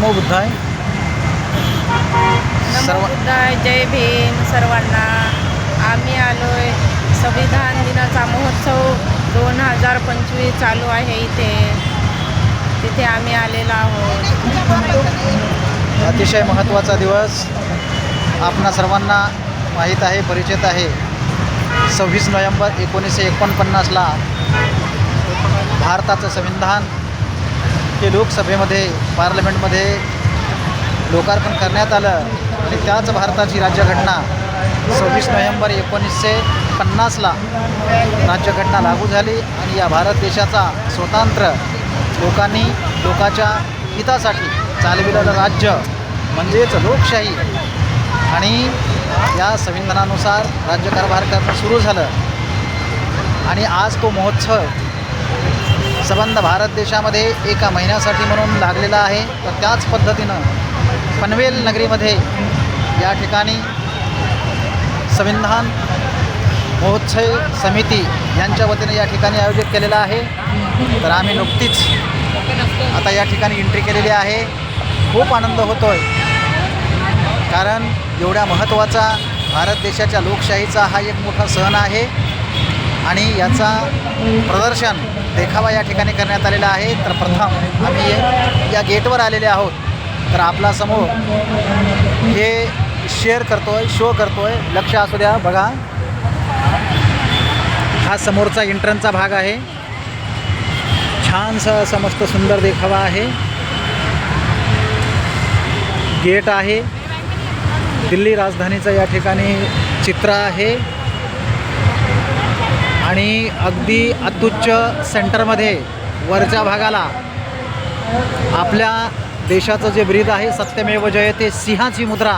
नमो बुद्धाय. नमो बुद्धाय जय भीम सर्वांना. आम्ही आलोय संविधान दिनाचा महोत्सव दोन हजार पंचवीस चालू आहे इथे. तिथे आम्ही आलेलो आहोत. अतिशय महत्त्वाचा दिवस. आपणा सर्वांना माहीत आहे परिचित आहे. सव्वीस नोव्हेंबर एकोणीसशे एकोणपन्नासला भारताचं संविधान ते लोकसभेमध्ये पार्लमेंटमध्ये लोकार्पण करण्यात आलं आणि त्याच भारताची राज्यघटना सव्वीस नोव्हेंबर एकोणीसशे पन्नासला राज्यघटना लागू झाली आणि या भारत देशाचा स्वतंत्र लोकांनी लोकाच्या हितासाठी चालविलेलं राज्य म्हणजेच लोकशाही. आणि या संविधानानुसार राज्यकारभार करणं सुरू झालं. आणि आज तो महोत्सव संबंध भारत देशामध्ये एका महिन्यासाठी म्हणून लागलेला आहे. तर त्याच पद्धतीनं पनवेल नगरीमध्ये या ठिकाणी संविधान महोत्सव समिती यांच्या वतीने या ठिकाणी आयोजित केलेला आहे. तर आम्ही नुकतीच आता या ठिकाणी एंट्री केलेली आहे. खूप आनंद होतो आहे कारण एवढ्या महत्त्वाचा भारत देशाच्या लोकशाहीचा हा एक मोठा सण आहे. आणि याचा प्रदर्शन देखावा या ठिकाणी करण्यात आलेला आहे. तर प्रथम आम्ही या गेटवर आलेले आहोत. तर आपला समोर हे शेअर करतो आहे शो करतो आहे लक्ष असू द्या बघा. हा समोरचा इंट्रनचा भाग आहे. छानसा असा मस्त सुंदर देखावा आहे. गेट आहे. दिल्ली राजधानीचं या ठिकाणी चित्र आहे. आणि अगदी अत्युच्च सेंटरमध्ये वरच्या भागाला आपल्या देशाचं जे ब्रीद आहे सत्यमेव जयते सिंहाची मुद्रा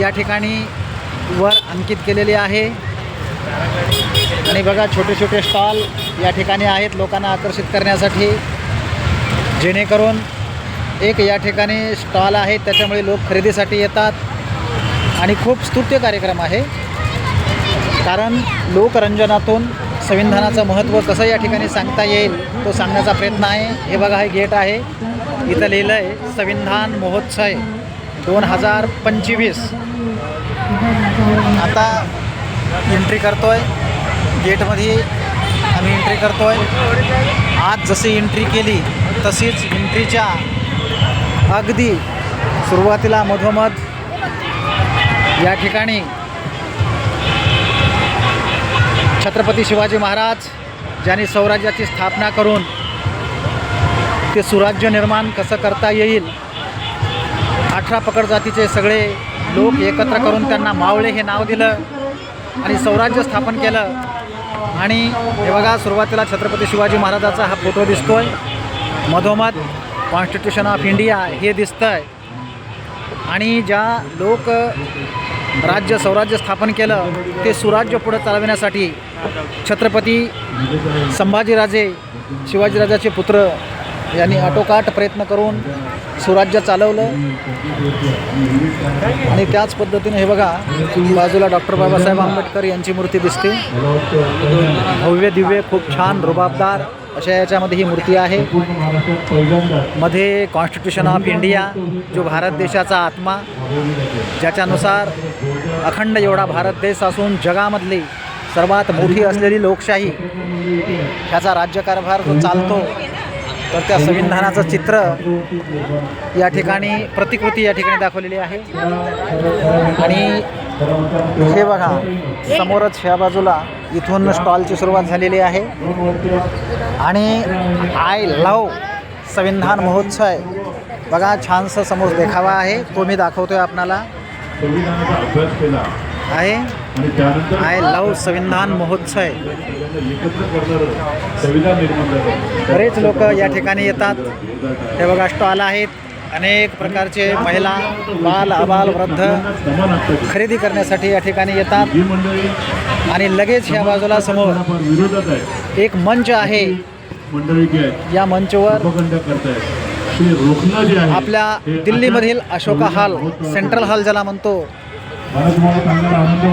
या ठिकाणी वर अंकित केलेली आहे. आणि बघा छोटे छोटे स्टॉल या ठिकाणी आहेत लोकांना आकर्षित करण्यासाठी. जेणेकरून एक या ठिकाणी स्टॉल आहे त्याच्यामुळे लोक खरेदीसाठी येतात. आणि खूप स्तुत्य कार्यक्रम आहे. कारण लोकरंजनातून संविधानाचं महत्त्व कसं या ठिकाणी सांगता येईल तो सांगण्याचा प्रयत्न आहे. हे बघा हे गेट आहे. इथं लिहिलं आहे संविधान महोत्सव दोन हजार पंचवीस. आता एंट्री करतो आहे गेटमध्ये आम्ही एंट्री करतो आहे आज जशी एंट्री केली तशीच एंट्रीच्या अगदी सुरुवातीला मधोमध या ठिकाणी छत्रपती शिवाजी महाराज ज्यांनी स्वराज्याची स्थापना करून ते सुराज्य निर्माण कसं करता येईल अठरा पकड जातीचे सगळे लोक एकत्र करून त्यांना मावळे हे नाव दिलं आणि स्वराज्य स्थापन केलं. आणि हे बघा सुरुवातीला छत्रपती शिवाजी महाराजाचा हा फोटो दिसतोय. मधोमध कॉन्स्टिट्यूशन ऑफ इंडिया हे दिसतं आहे आणि ज्या लोक राज्य स्वराज्य स्थापन केलं ते सुराज्य पुढं चालविण्यासाठी छत्रपती संभाजीराजे शिवाजीराजाचे पुत्र यांनी आटोकाट प्रयत्न करून सुराज्य चालवलं. आणि त्याच पद्धतीने हे बघा बाजूला डॉक्टर बाबासाहेब आंबेडकर यांची मूर्ती दिसते. भव्य दिव्य खूप छान रुबाबदार. अशा याच्यामध्ये ही मूर्ती आहे. मध्ये कॉन्स्टिट्यूशन ऑफ इंडिया जो भारत देशाचा आत्मा ज्याच्यानुसार अखंड एवढा भारत देश असून जगामधली सर्वात मोठी असलेली लोकशाही ह्याचा राज्यकारभार जो चालतो तर त्या संविधानाचं चित्र या ठिकाणी प्रतिकृती या ठिकाणी दाखवलेली आहे. आणि हे बघा समोरच ह्या बाजूला इथून स्टॉलची सुरुवात झालेली आहे. आणि आय लव संविधान महोत्सव बघा छानसं समोर देखावा आहे. तो मी दाखवतोय आपणाला. संविधानाचा अभ्यास केला आहे. आय लव संविधान महोत्सव. बरेच लोक या ठिकाणी येतात. हे बघा स्टॉल आहेत. अनेक प्रकारचे महिला बाल अबाल वृद्ध खरेदी करण्यासाठी या ठिकाणी येतात. आणि लगेच ह्या बाजूला समोर एक मंच आहे. या मंचवर आपल्या दिल्लीमधील अशोका हॉल सेंट्रल हॉल ज्याला म्हणतो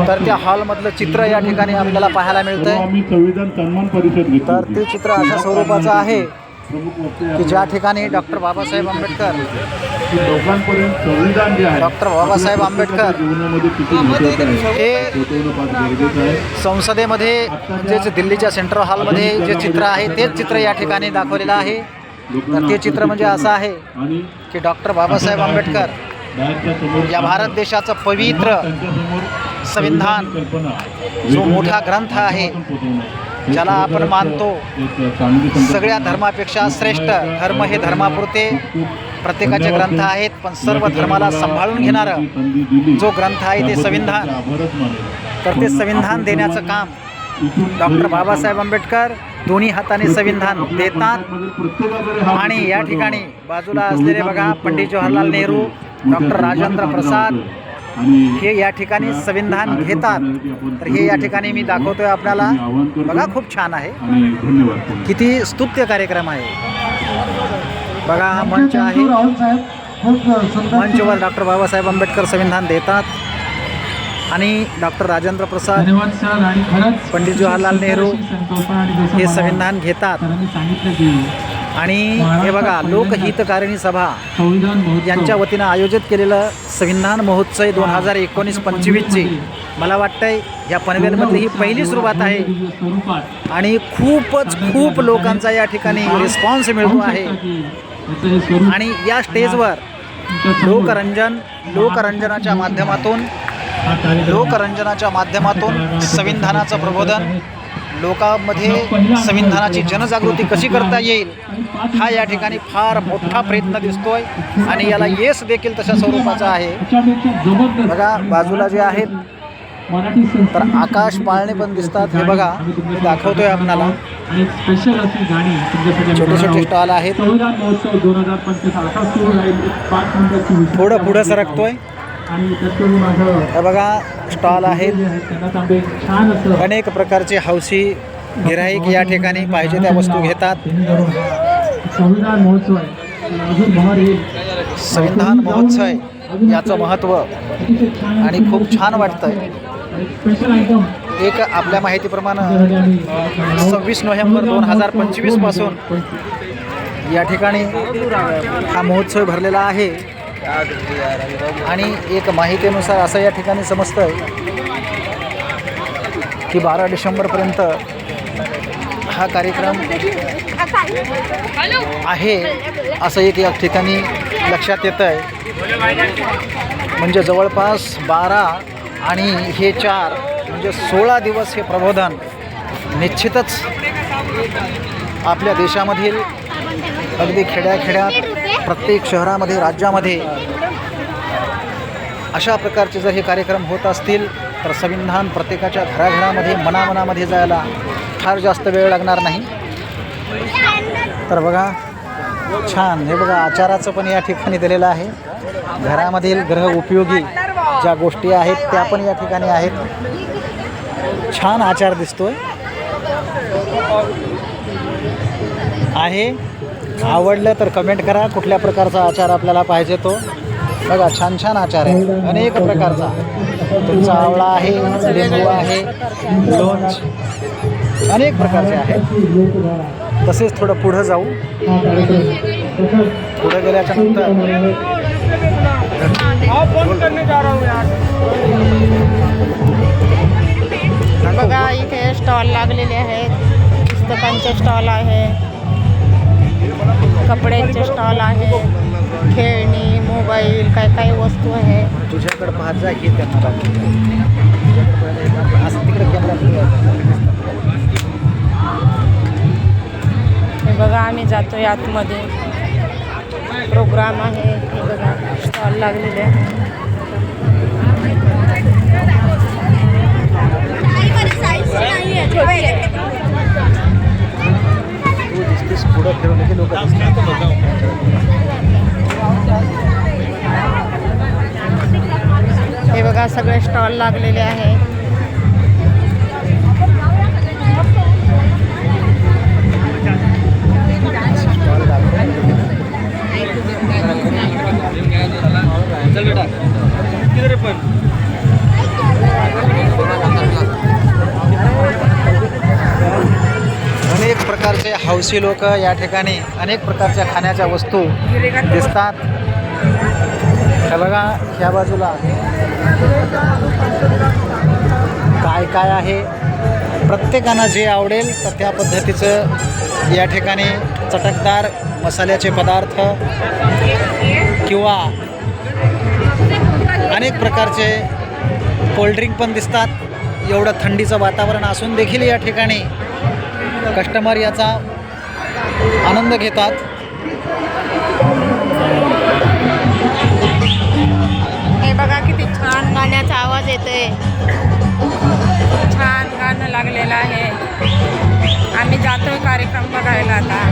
तर त्या हॉलमधलं चित्र या ठिकाणी आपल्याला पाहायला मिळतंय. आम्ही संविधान सन्मान परिषद घेतली तर. ते चित्र अशा स्वरूपाचं आहे की ज्या ठिकाणी डॉक्टर बाबासाहेब आंबेडकर की लोकांपर्यंत संविधान जे आहे डॉक्टर बाबासाहेब आंबेडकर हे संसदेमध्ये म्हणजेच दिल्लीच्या सेंट्रल हॉलमध्ये जे चित्र आहे तेच चित्र या ठिकाणी दाखवलेलं आहे. तर ते चित्र म्हणजे असं आहे आणि की डॉक्टर बाबासाहेब आंबेडकर या भारत देशाचं पवित्र संविधान जो मोठा ग्रंथ आहे ज्याला आपण मानतो सगळ्या धर्मापेक्षा श्रेष्ठ धर्म हे धर्मापुरते प्रत्येकाचे ग्रंथ आहेत पण सर्व धर्माला सांभाळून घेणारं जो ग्रंथ आहे ते संविधान तर ते संविधान देण्याचं काम डॉक्टर बाबासाहेब आंबेडकर दोन्ही हाताने संविधान देतात. आणि या ठिकाणी बाजूला असलेले बघा पंडित जवाहरलाल नेहरू डॉक्टर राजेंद्र प्रसाद हे या ठिकाणी संविधान घेतात. तर हे या ठिकाणी मी दाखवतोय आपल्याला. बघा खूप छान आहे. किती स्तुत्य कार्यक्रम आहे. बघा हा मंच आहे. मंचवर डॉक्टर बाबासाहेब आंबेडकर संविधान देतात. आणि डॉक्टर राजेंद्र प्रसाद पंडित जवाहरलाल नेहरू हे संविधान घेतात. आणि हे बघा लोकहितकारिणी सभा यांच्या वतीनं आयोजित केलेलं संविधान महोत्सव दोन हजार एकोणीस पंचवीसची मला वाटतंय या पनवेलमधली ही पहिली सुरुवात आहे. आणि खूपच खूप लोकांचा या ठिकाणी रिस्पॉन्स मिळतो आहे. आणि या स्टेजवर लोकरंजन लोकरंजनाच्या माध्यमातून लोकरंजनाच्या माध्यमातून संविधानाचं प्रबोधन लोकांमध्ये संविधानाची जनजागृती कशी करता येईल हा या ठिकाणी फार मोठा प्रयत्न दिसतोय आणि याला येस देखील तशा स्वरूपाचा आहे. बघा बाजूला जे आहेत तर आकाश पाळणे पण दिसतात. हे बघा मी दाखवतोय आपणाला. छोटे छोटे स्टॉल आहेत. थोडं पुढं सरकतोय. हे बघा स्टॉल आहेत. अनेक प्रकारचे हौशी गिराईक या ठिकाणी पाहिजे त्या वस्तू घेतात. संविधान महोत्सव संविधान महोत्सव याचं महत्त्व आणि खूप छान वाटतंय. एक आपल्या माहितीप्रमाणे सव्वीस नोव्हेंबर दोन हजार पंचवीसपासून या ठिकाणी हा महोत्सव भरलेला आहे. आणि एक माहितीनुसार असं या ठिकाणी समजतं की बारा डिसेंबरपर्यंत हा कार्यक्रम आहे असं एक या ठिकाणी लक्षात येतं आहे म्हणजे जवळपास बारा आणि हे चार म्हणजे सोळा दिवस हे प्रबोधन निश्चितच आपल्या देशामधील अगदी खेड्याखेड्यात प्रत्येक शहरामध्ये राज्यामध्ये अशा प्रकारचे जर हे कार्यक्रम होत असतील तर संविधान प्रत्येकाच्या घराघरामध्ये मनामनामध्ये जायला फार जास्त वेळ लागणार नाही. तर बघा छान. हे बघा आचाराचं पण या ठिकाणी दिलेलं आहे. घरामधील ग्रह उपयोगी ज्या गोष्टी आहेत त्या पण या ठिकाणी आहेत. छान आचार दिसतोय. आहे. आवडलं तर कमेंट करा. कुठल्या प्रकारचा आचार आपल्याला पाहिजे तो. बघा छान छान आचार आहे. अनेक प्रकारचा. तुमचा आवळा आहे लिंबू आहे लोंच अनेक प्रकारचे आहेत तसेच थोडं पुढं जाऊ. पुढं गेल्याच्यानंतर. बघा इथे स्टॉल लागलेले आहेत. पुस्तकांचे स्टॉल आहे. कपड्यांचे स्टॉल आहे खेळणी मोबाईल काय काय वस्तू आहे. तुझ्याकडे पाहत जा की त्यांना दाखव. असं तिकडे हे बघा आम्ही जातोय आतमध्ये प्रोग्राम आहे हे बघा स्टॉल लागलेले आहे. पुढं फिरवलं की लोक हे बघा सगळे स्टॉल लागलेले आहे अनेक लोक या ठिकाणी अनेक प्रकारच्या खाण्याच्या वस्तू दिसतात. बघा ह्या बाजूला काय काय आहे? प्रत्येकांना जे आवडेल तर त्या पद्धतीचं या ठिकाणी चटकदार मसाल्याचे पदार्थ किंवा अनेक प्रकारचे कोल्ड्रिंक पण दिसतात. एवढं थंडीचं वातावरण असून देखील या ठिकाणी कस्टमर याचा आनंद घेतात. हे बघा किती छान गाण्याचा आवाज येतोय. छान गाणं लागलेलं आहे. आम्ही जातोय कार्यक्रम बघायला आता.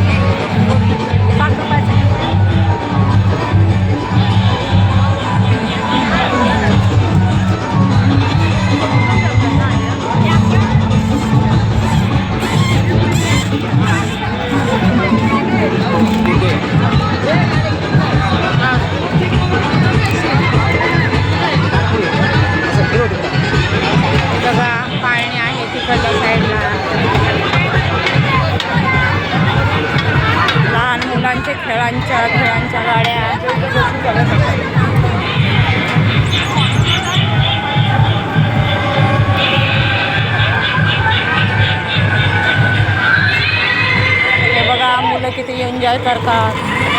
किती एन्जॉय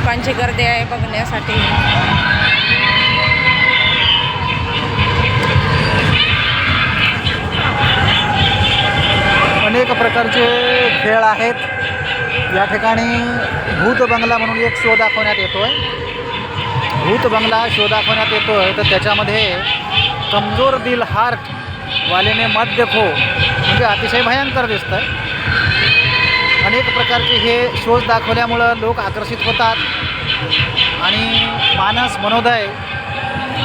लोकांची गर्दी आहे बघण्यासाठी. अनेक प्रकारचे खेळ आहेत. या ठिकाणी भूत बंगला म्हणून एक शो दाखवण्यात येतो आहे भूत बंगला शो दाखवण्यात येतो आहे तर त्याच्यामध्ये कमजोर दिल हार्ट वालेने मध्य खो म्हणजे अतिशय भयंकर दिसतं आहे अनेक प्रकारचे हे शोज दाखवल्यामुळं लोक आकर्षित होतात. आणि मानस मनोदय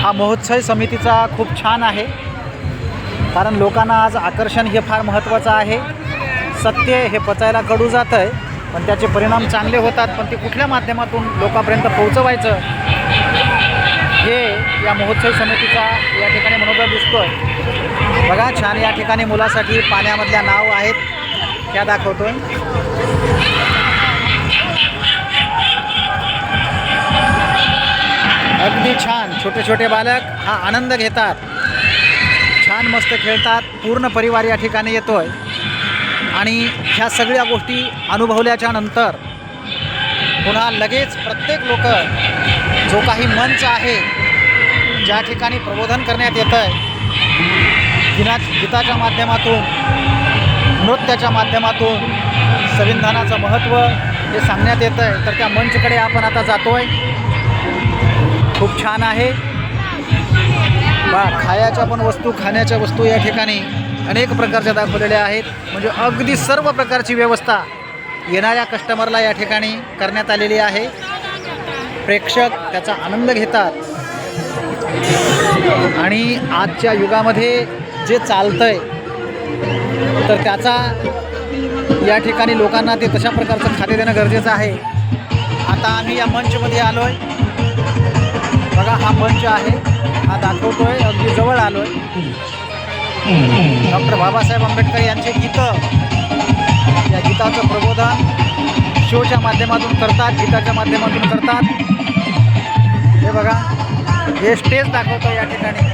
हा महोत्सव समितीचा खूप छान आहे. कारण लोकांना आज आकर्षण हे फार महत्त्वाचं आहे. सत्य हे पचायला कडू जातं आहे पण त्याचे परिणाम चांगले होतात. पण ते कुठल्या माध्यमातून लोकांपर्यंत पोहोचवायचं हे या महोत्सव समितीचा या ठिकाणी मनोदय दिसतो आहे बघा छान या ठिकाणी मुलासाठी पाण्यामधल्या नाव आहेत. त्या दाखवतोय अगदी छान. छोटे छोटे बालक हा आनंद घेतात. छान मस्त खेळतात. पूर्ण परिवार या ठिकाणी येतोय. आणि ह्या सगळ्या गोष्टी अनुभवल्याच्या नंतर पुन्हा लगेच प्रत्येक लोक जो काही मंच आहे ज्या ठिकाणी प्रबोधन करण्यात येतं आहे गीना गीताच्या माध्यमातून नृत्याच्या माध्यमातून संविधानाचं महत्त्व हे सांगण्यात येतं आहे. तर त्या मंचकडे आपण आता जातो आहे खूप छान आहे. बा खायाच्या पण वस्तू खाण्याच्या वस्तू या ठिकाणी अनेक प्रकारच्या दाखवलेल्या आहेत. म्हणजे अगदी सर्व प्रकारची व्यवस्था येणाऱ्या कस्टमरला या ठिकाणी करण्यात आलेली आहे. प्रेक्षक त्याचा आनंद घेतात. आणि आजच्या युगामध्ये जे चालतं आहे तर त्याचा या ठिकाणी लोकांना ते तशा प्रकारचं खाते देणं गरजेचं आहे. आता आम्ही या मंचमध्ये आलो आहे बघा हा मंच आहे. हा दाखवतोय. अगदी जवळ आलो आहे डॉक्टर बाबासाहेब आंबेडकर यांचे गीतं. या गीताचं प्रबोधन शोच्या माध्यमातून करतात गीताच्या माध्यमातून करतात. हे बघा हे स्टेज दाखवतो या ठिकाणी.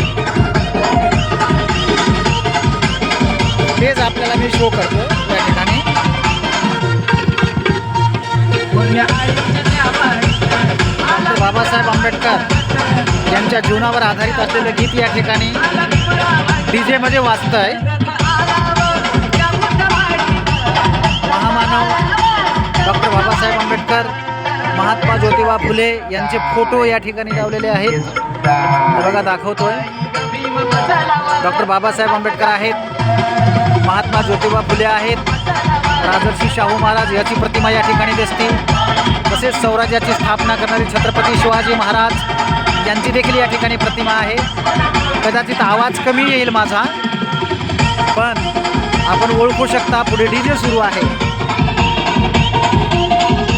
स्टेज आपल्याला मी शो करतो या ठिकाणी. डॉक्टर बाबासाहेब आंबेडकर यांच्या जीवनावर आधारित असलेलं गीत या ठिकाणी डी जेमध्ये वाचतं आहे महामानव डॉक्टर बाबासाहेब आंबेडकर महात्मा ज्योतिबा फुले यांचे फोटो या ठिकाणी लावलेले आहेत. बघा दाखवतोय. डॉक्टर बाबासाहेब आंबेडकर आहेत. महात्मा ज्योतिबा फुले आहेत. राजर्षी शाहू महाराज याची प्रतिमा या ठिकाणी दिसते. तसेच स्वराज्याची स्थापना करणारे छत्रपती शिवाजी महाराज यांची देखील या ठिकाणी प्रतिमा आहे. कदाचित आवाज कमी येईल माझा. पण आपण ओळखू शकता पुढे डी जे सुरू आहे.